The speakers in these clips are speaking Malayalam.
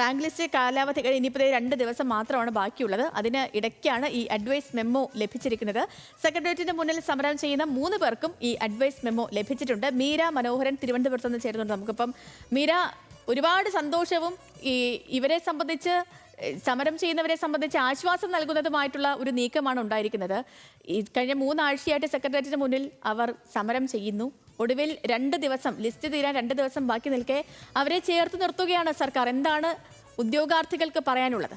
റാങ്ക് ലിസ്റ്റ് കാലാവധി ഇനിയിപ്പോൾ രണ്ട് ദിവസം മാത്രമാണ് ബാക്കിയുള്ളത്. അതിന് ഇടയ്ക്കാണ് ഈ അഡ്വൈസ് മെമ്മോ ലഭിച്ചിരിക്കുന്നത്. സെക്രട്ടേറിയറ്റിന് മുന്നിൽ സമരം ചെയ്യുന്ന മൂന്ന് പേർക്കും ഈ അഡ്വൈസ് മെമ്മോ ലഭിച്ചിട്ടുണ്ട്. മീര മനോഹരൻ തിരുവനന്തപുരത്ത് നിന്ന് ചേരുന്നുണ്ട് നമുക്കിപ്പം. മീര ഒരുപാട് സന്തോഷവും ഈ ഇവരെ സംബന്ധിച്ച് സമരം ചെയ്യുന്നവരെ സംബന്ധിച്ച് ആശ്വാസം നൽകുന്നതുമായിട്ടുള്ള ഒരു നീക്കമാണ് ഉണ്ടായിരിക്കുന്നത്. കഴിഞ്ഞ മൂന്നാഴ്ചയായിട്ട് സെക്രട്ടേറിയറ്റിന് മുന്നിൽ അവർ സമരം ചെയ്യുന്നു. ഒടുവിൽ രണ്ട് ദിവസം ലിസ്റ്റ് തീരാൻ രണ്ട് ദിവസം ബാക്കി നിൽക്കെ അവരെ ചേർത്ത് നിർത്തുകയാണ് സർക്കാർ. എന്താണ് ഉദ്യോഗാർത്ഥികൾക്ക് പറയാനുള്ളത്?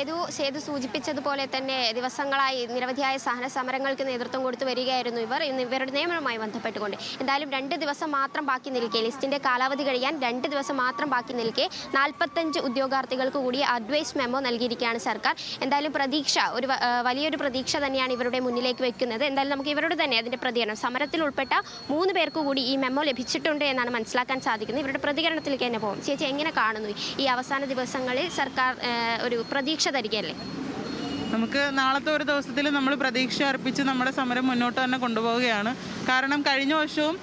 സേതു സേതു സൂചിപ്പിച്ചതുപോലെ തന്നെ ദിവസങ്ങളായി നിരവധിയായ സഹന സമരങ്ങൾക്ക് നേതൃത്വം കൊടുത്തു വരികയായിരുന്നു ഇവർ. ഇന്ന് ഇവരുടെ നിയമനവുമായി ബന്ധപ്പെട്ടുകൊണ്ട് എന്തായാലും രണ്ട് ദിവസം മാത്രം ബാക്കി നിൽക്കെ. ലിസ്റ്റിന്റെ കാലാവധി കഴിയാൻ രണ്ട് ദിവസം മാത്രം ബാക്കി നിൽക്കെ. നാൽപ്പത്തഞ്ച് ഉദ്യോഗാർത്ഥികൾക്ക് കൂടി അഡ്വൈസ് മെമ്മോ നൽകിയിരിക്കുകയാണ് സർക്കാർ. എന്തായാലും പ്രതീക്ഷ ഒരു വലിയൊരു പ്രതീക്ഷ തന്നെയാണ് ഇവരുടെ മുന്നിലേക്ക് വെക്കുന്നത്. എന്തായാലും നമുക്ക് ഇവരോട് തന്നെ അതിന്റെ പ്രതികരണം. സമരത്തിൽ ഉൾപ്പെട്ട മൂന്ന് പേർക്ക് കൂടി ഈ മെമ്മോ ലഭിച്ചിട്ടുണ്ട് എന്നാണ് മനസ്സിലാക്കാൻ സാധിക്കുന്നത്. ഇവരുടെ പ്രതികരണത്തിലേക്ക് തന്നെ പോകും. ചേച്ചി എങ്ങനെ കാണുന്നു ഈ അവസാന ദിവസങ്ങളിൽ സർക്കാർ ഒരു പ്രതീക്ഷ തരികയല്ലേ? നമുക്ക് നാളത്തെ ഒരു ദിവസത്തിൽ നമ്മൾ പ്രതീക്ഷ അർപ്പിച്ച് നമ്മുടെ സമരം മുന്നോട്ട് തന്നെ കൊണ്ടുപോവുകയാണ്. കാരണം കഴിഞ്ഞ വർഷവും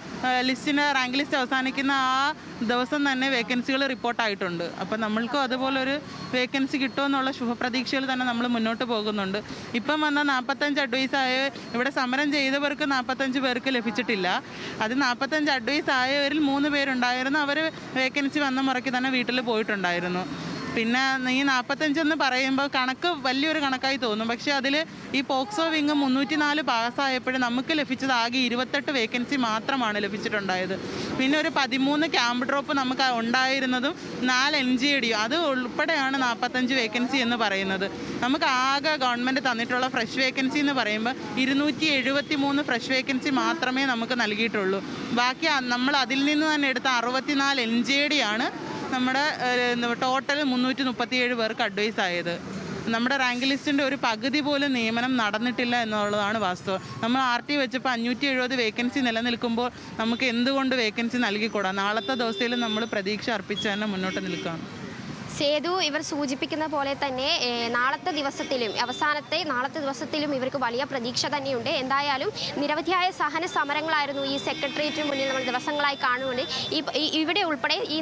ലിസ്റ്റിന്റെ റാങ്ക് ലിസ്റ്റ് അവസാനിക്കുന്ന ആ ദിവസം തന്നെ വേക്കൻസികൾ റിപ്പോർട്ടായിട്ടുണ്ട് അപ്പം നമ്മൾക്കും അതുപോലെ ഒരു വേക്കൻസി കിട്ടുമെന്നുള്ള ശുഭപ്രതീക്ഷയിൽ തന്നെ നമ്മൾ മുന്നോട്ട് പോകുന്നുണ്ട്. ഇപ്പം വന്ന നാൽപ്പത്തഞ്ച് അഡ്വൈസ് ആയ ഇവിടെ സമരം ചെയ്തവർക്ക് നാൽപ്പത്തഞ്ച് പേർക്ക് ലഭിച്ചിട്ടില്ല. അത് നാൽപ്പത്തഞ്ച് അഡ്വൈസ് ആയവരിൽ മൂന്ന് പേരുണ്ടായിരുന്നു. അവർ വേക്കൻസി വന്ന മുറയ്ക്ക് തന്നെ വീട്ടിൽ പോയിട്ടുണ്ടായിരുന്നു. പിന്നെ ഈ നാൽപ്പത്തഞ്ചെന്ന് പറയുമ്പോൾ കണക്ക് വലിയൊരു കണക്കായി തോന്നും. പക്ഷേ അതിൽ ഈ പോക്സോ വിങ് മുന്നൂറ്റി നാല് പാസ്സായപ്പോഴും നമുക്ക് ലഭിച്ചത് ആകെ ഇരുപത്തെട്ട് വേക്കൻസി മാത്രമാണ് ലഭിച്ചിട്ടുണ്ടായത്. പിന്നെ ഒരു പതിമൂന്ന് ക്യാമ്പ് ഡ്രോപ്പ് നമുക്ക് ഉണ്ടായിരുന്നതും നാല് എൻ ജി ഡി അത് ഉൾപ്പെടെയാണ് നാൽപ്പത്തഞ്ച് വേക്കൻസി എന്ന് പറയുന്നത്. നമുക്ക് ആകെ ഗവൺമെന്റ് തന്നിട്ടുള്ള ഫ്രഷ് വേക്കൻസി എന്ന് പറയുമ്പോൾ ഇരുന്നൂറ്റി എഴുപത്തി മൂന്ന് ഫ്രഷ് വേക്കൻസി മാത്രമേ നമുക്ക് നൽകിയിട്ടുള്ളൂ. ബാക്കി നമ്മൾ അതിൽ നിന്ന് തന്നെ എടുത്ത അറുപത്തിനാല് എൻ ജി ഡി ആണ് നമ്മുടെ ടോട്ടൽ മുന്നൂറ്റി മുപ്പത്തിയേഴ് പേർക്ക് അഡ്വൈസ് ആയത്. നമ്മുടെ റാങ്ക് ലിസ്റ്റിന്റെ ഒരു പകുതി പോലും നിയമനം നടന്നിട്ടില്ല എന്നുള്ളതാണ് വാസ്തവം. നമ്മൾ ആർ ടി വെച്ചപ്പോൾ അഞ്ഞൂറ്റി എഴുപത് വേക്കൻസി നിലനിൽക്കുമ്പോൾ നമുക്ക് എന്തുകൊണ്ട് വേക്കൻസി നൽകിക്കൂടാ? നാളത്തെ ദിവസത്തിൽ നമ്മൾ പ്രതീക്ഷ അർപ്പിച്ച് തന്നെ മുന്നോട്ട് നിൽക്കുകയാണ്. സേതു ഇവർ സൂചിപ്പിക്കുന്ന പോലെ തന്നെ നാളത്തെ ദിവസത്തിലും അവസാനത്തെ നാളത്തെ ദിവസത്തിലും ഇവർക്ക് വലിയ പ്രതീക്ഷ തന്നെയുണ്ട്. എന്തായാലും നിരവധിയായ സഹന സമരങ്ങളായിരുന്നു ഈ സെക്രട്ടേറിയറ്റിന് മുന്നിൽ നമ്മൾ ദിവസങ്ങളായി കാണുന്നുണ്ട്. ഈ ഇവിടെ ഉൾപ്പെടെ ഈ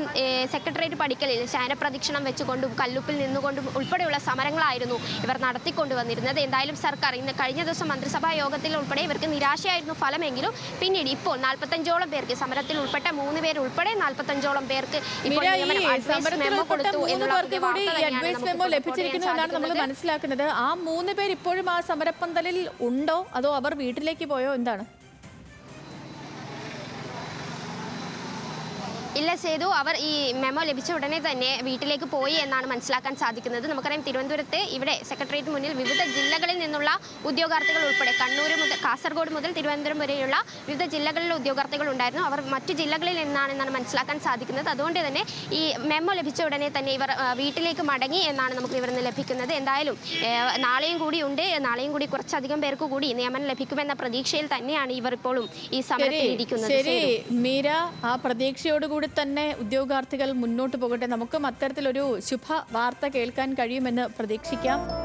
സെക്രട്ടേറിയറ്റ് പടിക്കലിൽ ശയനപ്രദക്ഷിണം വെച്ചുകൊണ്ടും കല്ലുപ്പിൽ നിന്നുകൊണ്ടും ഉൾപ്പെടെയുള്ള സമരങ്ങളായിരുന്നു ഇവർ നടത്തിക്കൊണ്ടുവന്നിരുന്നത്. എന്തായാലും സർക്കാർ ഇന്ന് കഴിഞ്ഞ ദിവസം മന്ത്രിസഭാ യോഗത്തിൽ ഉൾപ്പെടെ ഇവർക്ക് നിരാശയായിരുന്നു ഫലമെങ്കിലും പിന്നീട് ഇപ്പോൾ നാൽപ്പത്തഞ്ചോളം പേർക്ക് സമരത്തിൽ ഉൾപ്പെട്ട മൂന്ന് പേരുൾപ്പെടെ നാൽപ്പത്തഞ്ചോളം പേർക്ക് ഇപ്പോൾ നിയമനം കൊടുത്തു മൂന്ന് പേർക്ക് കൂടി അഡ്വൈസ് മെമ്മോ ലഭിച്ചിരിക്കുന്നു എന്നാണ് നമ്മൾ മനസ്സിലാക്കുന്നത്. ആ മൂന്ന് പേര് ഇപ്പോഴും ആ സമരപ്പന്തലിൽ ഉണ്ടോ? അതോ അവർ വീട്ടിലേക്ക് പോയോ? എന്താണ്? ഇല്ല സേതു അവർ ഈ മെമ്മോ ലഭിച്ച ഉടനെ തന്നെ വീട്ടിലേക്ക് പോയി എന്നാണ് മനസ്സിലാക്കാൻ സാധിക്കുന്നത്. നമുക്കറിയാം തിരുവനന്തപുരത്ത് ഇവിടെ സെക്രട്ടേറിയറ്റ് മുന്നിൽ വിവിധ ജില്ലകളിൽ നിന്നുള്ള ഉദ്യോഗാർത്ഥികൾ ഉൾപ്പെടെ കണ്ണൂർ മുതൽ കാസർഗോഡ് മുതൽ തിരുവനന്തപുരം വരെയുള്ള വിവിധ ജില്ലകളിലെ ഉദ്യോഗാർത്ഥികൾ ഉണ്ടായിരുന്നു. അവർ മറ്റു ജില്ലകളിൽ നിന്നാണെന്നാണ് മനസ്സിലാക്കാൻ സാധിക്കുന്നത്. അതുകൊണ്ട് തന്നെ ഈ മെമ്മോ ലഭിച്ച ഉടനെ തന്നെ ഇവർ വീട്ടിലേക്ക് മടങ്ങി എന്നാണ് നമുക്ക് ഇവരിൽ നിന്ന് ലഭിക്കുന്നത്. എന്തായാലും നാളെയും കൂടി ഉണ്ട്. നാളെയും കൂടി കുറച്ചധികം പേർക്ക് കൂടി നിയമനം ലഭിക്കുമെന്ന പ്രതീക്ഷയിൽ തന്നെയാണ് ഇവർ ഇപ്പോഴും ഈ സമരത്തിൽ ഇരിക്കുന്നത്. ശരി മീര ആ പ്രതീക്ഷയോടുകൂടി തന്നെ ഉദ്യോഗാർത്ഥികൾ മുന്നോട്ട് പോകട്ടെ. നമുക്കും അത്തരത്തിലൊരു ശുഭ വാർത്ത കേൾക്കാൻ കഴിയുമെന്ന് പ്രതീക്ഷിക്കാം.